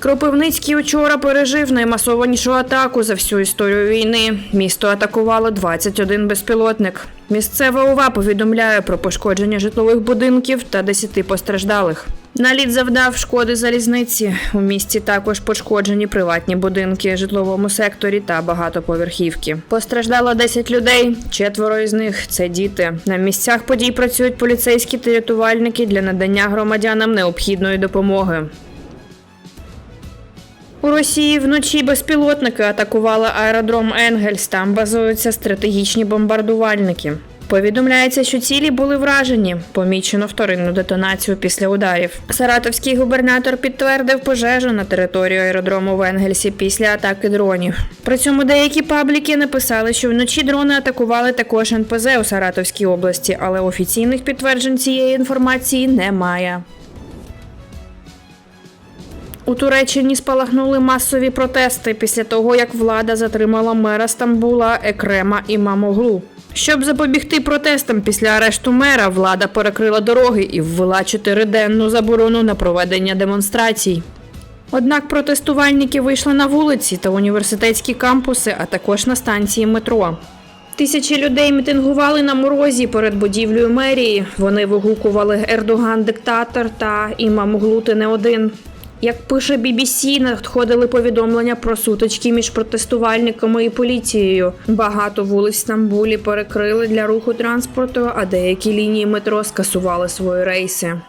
Кропивницький учора пережив наймасованішу атаку за всю історію війни. Місто атакувало 21 безпілотник. Місцева ОВА повідомляє про пошкодження житлових будинків та 10 постраждалих. Наліт завдав шкоди залізниці. У місті також пошкоджені приватні будинки, житловому секторі та багатоповерхівки. Постраждало 10 людей. Четверо із них це діти. На місцях подій працюють поліцейські та рятувальники для надання громадянам необхідної допомоги. У Росії вночі безпілотники атакували аеродром Енгельс. Там базуються стратегічні бомбардувальники. Повідомляється, що цілі були вражені. Помічено вторинну детонацію після ударів. Саратовський губернатор підтвердив пожежу на території аеродрому в Енгельсі після атаки дронів. При цьому деякі пабліки написали, що вночі дрони атакували також НПЗ у Саратовській області, але офіційних підтверджень цієї інформації немає. У Туреччині спалахнули масові протести після того, як влада затримала мера Стамбула Екрема Імамоглу. Щоб запобігти протестам після арешту мера, влада перекрила дороги і ввела чотириденну заборону на проведення демонстрацій. Однак протестувальники вийшли на вулиці та університетські кампуси, а також на станції метро. Тисячі людей мітингували на морозі перед будівлею мерії. Вони вигукували Ердоган диктатор та Імамоглу ти не один. Як пише BBC, надходили повідомлення про сутички між протестувальниками і поліцією. Багато вулиць в Стамбулі перекрили для руху транспорту, а деякі лінії метро скасували свої рейси.